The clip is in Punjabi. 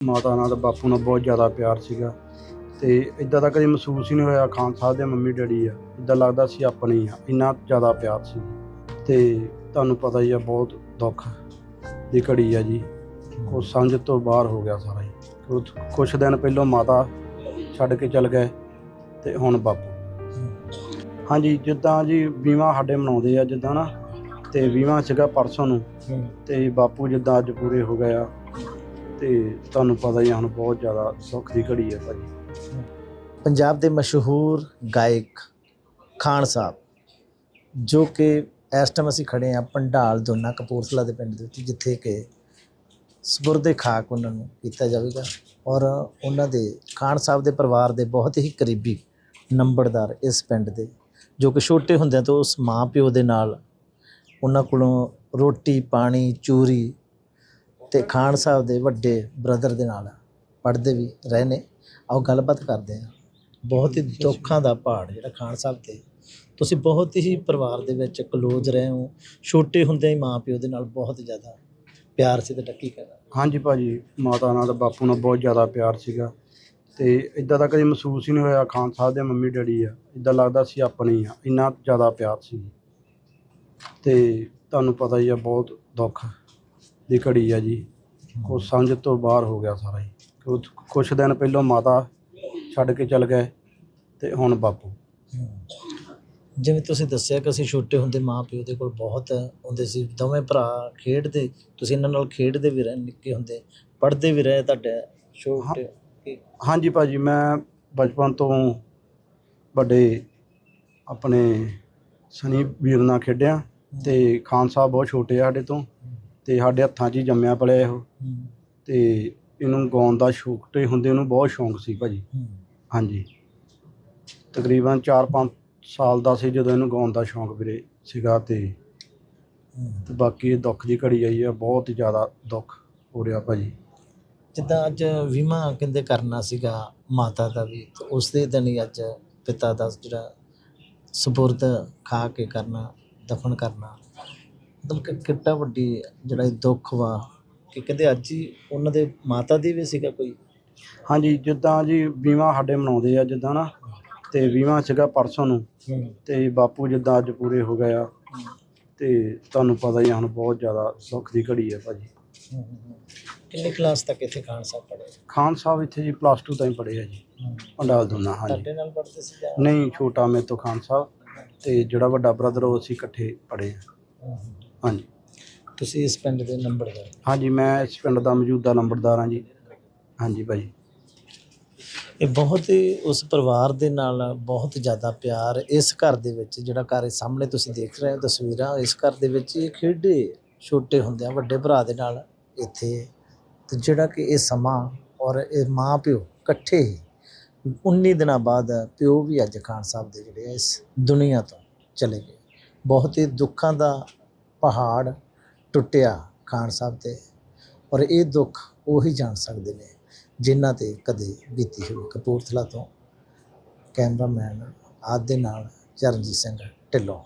ਮਾਤਾ ਨਾਲ ਬਾਪੂ ਨਾਲ ਬਹੁਤ ਜ਼ਿਆਦਾ ਪਿਆਰ ਸੀਗਾ। ਤੇ ਇਦਾਂ ਦਾ ਕਦੇ ਮਹਿਸੂਸ ਹੀ ਨਹੀਂ ਹੋਇਆ ਖਾਨ ਸਾਹਿਬ ਦੇ ਮੰਮੀ ਡੈਡੀ ਆ। ਇਦਾਂ ਲੱਗਦਾ ਸੀ ਆਪਣੇ ਹੀ ਆ ਇੰਨਾ ਜ਼ਿਆਦਾ ਪਿਆਰ ਸੀ। ਤੇ ਤੁਹਾਨੂੰ ਪਤਾ ਹੀ ਆ ਬਹੁਤ ਦੁੱਖ ਦੀ ਘੜੀ ਆ ਜੀ। ਉਹ ਸਮਝ ਤੋਂ ਬਾਹਰ ਹੋ ਗਿਆ ਸਾਰਾ ਹੀ। ਕੁਛ ਦਿਨ ਪਹਿਲਾਂ ਮਾਤਾ ਛੱਡ ਕੇ ਚਲ ਗਏ ਤੇ ਹੁਣ ਬਾਪੂ। ਹਾਂਜੀ ਜਿੱਦਾਂ ਜੀ ਵੀਵਾਂ ਸਾਡੇ ਮਨਾਉਂਦੇ ਆ ਜਿੱਦਾਂ ਨਾ ਤੇ ਵੀਵਾਂ ਸੀਗਾ ਪਰਸੋਂ ਨੂੰ। ਤੇ ਬਾਪੂ ਜਿੱਦਾਂ ਅੱਜ ਪੂਰੇ ਹੋ ਗਏ ਆ। ਤੇ ਤੁਹਾਨੂੰ ਪਤਾ ਹੀ ਆ, ਹੁਣ ਬਹੁਤ ਜ਼ਿਆਦਾ ਸੁੱਖ ਦੀ ਘੜੀ ਹੈ ਭਾਜੀ। ਪੰਜਾਬ ਦੇ ਮਸ਼ਹੂਰ ਗਾਇਕ ਖਾਨ ਸਾਹਿਬ, ਜੋ ਕਿ ਇਸ ਟਾਈਮ ਅਸੀਂ ਖੜੇ ਆ ਪੰਡਾਲ ਦੋਨਾ ਕਪੂਰਥਲਾ ਦੇ ਪਿੰਡ ਦੇ ਵਿੱਚ, ਜਿੱਥੇ ਕਿ ਸਪੁਰਦੇ ਖਾਕ ਉਹਨਾਂ ਨੂੰ ਕੀਤਾ ਜਾਵੇਗਾ ਔਰ ਉਹਨਾਂ ਦੇ ਖਾਨ ਸਾਹਿਬ ਦੇ ਪਰਿਵਾਰ ਦੇ ਬਹੁਤ ਹੀ ਕਰੀਬੀ ਨੰਬਰਦਾਰ ਇਸ ਪਿੰਡ ਦੇ, ਜੋ ਕਿ ਛੋਟੇ ਹੁੰਦਿਆਂ ਤੋਂ ਉਸ ਮਾਂ ਪਿਓ ਦੇ ਨਾਲ ਉਹਨਾਂ ਕੋਲੋਂ ਰੋਟੀ, ਪਾਣੀ, ਚੂਰੀ ਤੇ ਖਾਨ ਸਾਹਿਬ ਦੇ ਵੱਡੇ ਬ੍ਰਦਰ ਦੇ ਨਾਲ ਪੜ੍ਹਦੇ ਵੀ ਰਹੇ ਨੇ। ਆਓ ਗੱਲਬਾਤ ਕਰਦੇ ਹਾਂ। ਬਹੁਤ ਹੀ ਦੁੱਖਾਂ ਦਾ ਪਹਾੜ ਜਿਹੜਾ ਖਾਨ ਸਾਹਿਬ ਤੇ। ਤੁਸੀਂ ਬਹੁਤ ਹੀ ਪਰਿਵਾਰ ਦੇ ਵਿੱਚ ਕਲੋਜ਼ ਰਹੇ ਹੋ। ਛੋਟੇ ਹੁੰਦਿਆਂ ਹੀ ਮਾਂ ਪਿਓ ਦੇ ਨਾਲ ਬਹੁਤ ਜ਼ਿਆਦਾ ਪਿਆਰ ਸੀ ਤੇ ਟੱਕੀ ਕਰਦਾ ਹਾਂਜੀ ਭਾਜੀ, ਮਾਤਾ ਨਾਲ ਬਾਪੂ ਨਾਲ ਬਹੁਤ ਜ਼ਿਆਦਾ ਪਿਆਰ ਸੀਗਾ। ਤੇ ਇਦਾਂ ਦਾ ਕਦੇ ਮਹਿਸੂਸ ਹੀ ਨਹੀਂ ਹੋਇਆ ਖਾਨ ਸਾਹਿਬ ਦੇ ਮੰਮੀ ਡੈਡੀ ਆ। ਇਦਾਂ ਲੱਗਦਾ ਸੀ ਆਪਣੇ ਹੀ ਆ। ਇੰਨਾ ਜ਼ਿਆਦਾ ਪਿਆਰ ਸੀ। ਤੇ ਤੁਹਾਨੂੰ ਪਤਾ ਹੀ ਆ, ਬਹੁਤ ਦੁੱਖ। ਦੀ ਘੜੀ ਆ ਜੀ। ਉਹ ਸਮਝ ਤੋਂ ਬਾਹਰ ਹੋ ਗਿਆ ਸਾਰਾ ਹੀ ਕੁਛ- ਕੁਛ ਦਿਨ ਪਹਿਲਾਂ ਮਾਤਾ ਛੱਡ ਕੇ ਚਲ ਗਏ ਤੇ ਹੁਣ ਬਾਪੂ। ਜਿਵੇਂ ਤੁਸੀਂ ਦੱਸਿਆ ਕਿ ਅਸੀਂ ਛੋਟੇ ਹੁੰਦੇ ਮਾਂ ਪਿਓ ਦੇ ਕੋਲ ਬਹੁਤ ਹੁੰਦੇ ਸੀ। ਦੋਵੇਂ ਭਰਾ ਖੇਡਦੇ ਤੁਸੀਂ ਇਹਨਾਂ ਨਾਲ ਖੇਡਦੇ ਵੀ ਰਹੇ ਨਿੱਕੇ ਹੁੰਦੇ ਪੜ੍ਹਦੇ ਵੀ ਰਹੇ ਤੁਹਾਡੇ ਛੋਟੇ ਹਾਂਜੀ ਭਾਜੀ ਮੈਂ ਬਚਪਨ ਤੋਂ ਵੱਡੇ ਆਪਣੇ ਸਨੀ ਵੀਰ ਨਾਲ ਖੇਡਿਆ ਤੇ ਖਾਨ ਸਾਹਿਬ ਬਹੁਤ ਛੋਟੇ ਆ ਸਾਡੇ ਤੋਂ। ਤੇ ਸਾਡੇ ਹੱਥਾਂ 'ਚ ਹੀ ਜੰਮਿਆ ਪਲਿਆ ਇਹੋ। ਤੇ ਇਹਨੂੰ ਗਾਉਣ ਦਾ ਛੋਟੇ ਹੁੰਦੇ ਇਹਨੂੰ ਬਹੁਤ ਸ਼ੌਂਕ ਸੀ ਭਾਜੀ। ਹਾਂਜੀ। ਤਕਰੀਬਨ 4-5 ਸਾਲ ਦਾ ਸੀ ਜਦੋਂ ਇਹਨੂੰ ਗਾਉਣ ਦਾ ਸ਼ੌਂਕ ਵੀਰੇ ਸੀਗਾ ਤੇ। ਤੇ ਬਾਕੀ ਇਹ ਦੁੱਖ ਦੀ ਘੜੀ ਆਈ ਆ ਬਹੁਤ ਹੀ ਜ਼ਿਆਦਾ ਦੁੱਖ ਹੋ ਰਿਹਾ ਭਾਜੀ। ਜਿੱਦਾਂ ਅੱਜ ਵੀਮਾ ਕਹਿੰਦੇ ਕਰਨਾ ਸੀਗਾ ਮਾਤਾ ਦਾ ਵੀ ਤੇ ਉਸ ਦੇ ਦਿਨ ਹੀ ਅੱਜ ਪਿਤਾ ਦਾ ਜਿਹੜਾ ਸਪੁਰਦ ਖਾ ਕੇ ਕਰਨਾ ਦਫਨ ਕਰਨਾ। ਮਤਲਬ ਕਿ ਕਿੱਡਾ ਵੱਡੀ ਜਿਹੜਾ ਇਹ ਦੁੱਖ ਵਾ ਕਿ ਕਹਿੰਦੇ ਅੱਜ ਹੀ ਉਹਨਾਂ ਦੇ ਮਾਤਾ ਦੀ ਵੀ ਸੀਗਾ ਕੋਈ? ਹਾਂਜੀ ਜਿੱਦਾਂ ਜੀ ਵੀਵਾਂ ਸਾਡੇ ਮਨਾਉਂਦੇ ਆ ਜਿੱਦਾਂ ਨਾ ਤੇ ਵੀਵਾਂ ਸੀਗਾ ਪਰਸੋਂ ਨੂੰ ਤੇ ਬਾਪੂ ਜਿੱਦਾਂ ਅੱਜ ਪੂਰੇ ਹੋ ਗਏ ਆ ਤੇ ਤੁਹਾਨੂੰ ਪਤਾ ਹੀ ਆ ਹੁਣ ਬਹੁਤ ਜ਼ਿਆਦਾ ਸੁੱਖ ਦੀ ਘੜੀ ਹੈ ਭਾਜੀ ਕਿੰਨੀ ਕਲਾਸ ਤੱਕ ਇੱਥੇ ਖਾਨ ਸਾਹਿਬ ਪੜ੍ਹੇ? ਖਾਨ ਸਾਹਿਬ ਇੱਥੇ ਜੀ ਪਲੱਸ 2 ਤਾਈਂ ਪੜ੍ਹੇ ਆ ਜੀ ਪੰਡਾਲ ਦੋਨਾ ਹਾਂਜੀ। ਤੁਹਾਡੇ ਨਾਲ ਪੜ੍ਹਦੇ ਸੀ ਜਾਂ? ਨਹੀਂ ਛੋਟਾ ਮੇਰੇ ਤੋਂ ਖਾਨ ਸਾਹਿਬ ਤੇ ਜਿਹੜਾ ਵੱਡਾ ਬ੍ਰਦਰ ਉਹ ਅਸੀਂ ਇਕੱਠੇ ਪੜ੍ਹੇ ਆ। ਹਾਂਜੀ। ਤੁਸੀਂ ਇਸ ਪਿੰਡ ਦੇ ਨੰਬਰਦਾਰ? ਹਾਂਜੀ ਮੈਂ ਇਸ ਪਿੰਡ ਦਾ ਮੌਜੂਦਾ ਨੰਬਰਦਾਰ ਹਾਂ ਜੀ। ਹਾਂਜੀ ਭਾਜੀ ਇਹ ਬਹੁਤ ਹੀ ਉਸ ਪਰਿਵਾਰ ਦੇ ਨਾਲ ਬਹੁਤ ਜ਼ਿਆਦਾ ਪਿਆਰ ਇਸ ਘਰ ਦੇ ਵਿੱਚ ਜਿਹੜਾ ਘਰ ਇਹ ਸਾਹਮਣੇ ਤੁਸੀਂ ਦੇਖ ਰਹੇ ਹੋ ਤਸਵੀਰਾਂ ਇਸ ਘਰ ਦੇ ਵਿੱਚ ਇਹ ਖੇਡੇ ਛੋਟੇ ਹੁੰਦਿਆਂ ਵੱਡੇ ਭਰਾ ਦੇ ਨਾਲ ਇੱਥੇ। ਤੇ ਜਿਹੜਾ ਕਿ ਇਹ ਸਮਾਂ ਔਰ ਇਹ ਮਾਂ ਪਿਓ ਇਕੱਠੇ ਹੀ 19 ਦਿਨਾਂ ਬਾਅਦ ਪਿਓ ਵੀ ਅੱਜ ਖਾਨ ਸਾਹਿਬ ਦੇ ਜਿਹੜੇ ਆ ਇਸ ਦੁਨੀਆ ਤੋਂ ਚਲੇ ਗਏ। ਬਹੁਤ ਹੀ ਦੁੱਖਾਂ ਦਾ ਪਹਾੜ ਟੁੱਟਿਆ ਖਾਨ ਸਾਹਿਬ ਤੇ। ਔਰ ਇਹ ਦੁੱਖ ਉਹੀ ਜਾਣ ਸਕਦੇ ਨੇ ਜਿਨ੍ਹਾਂ ਤੇ ਕਦੇ ਬੀਤੀ ਹੋਵੇ ਕਪੂਰਥਲਾ ਤੋਂ ਕੈਮਰਾਮੈਨ ਆਦਿ ਦੇ ਨਾਲ ਚਰਨਜੀਤ ਸਿੰਘ ਢਿੱਲੋਂ।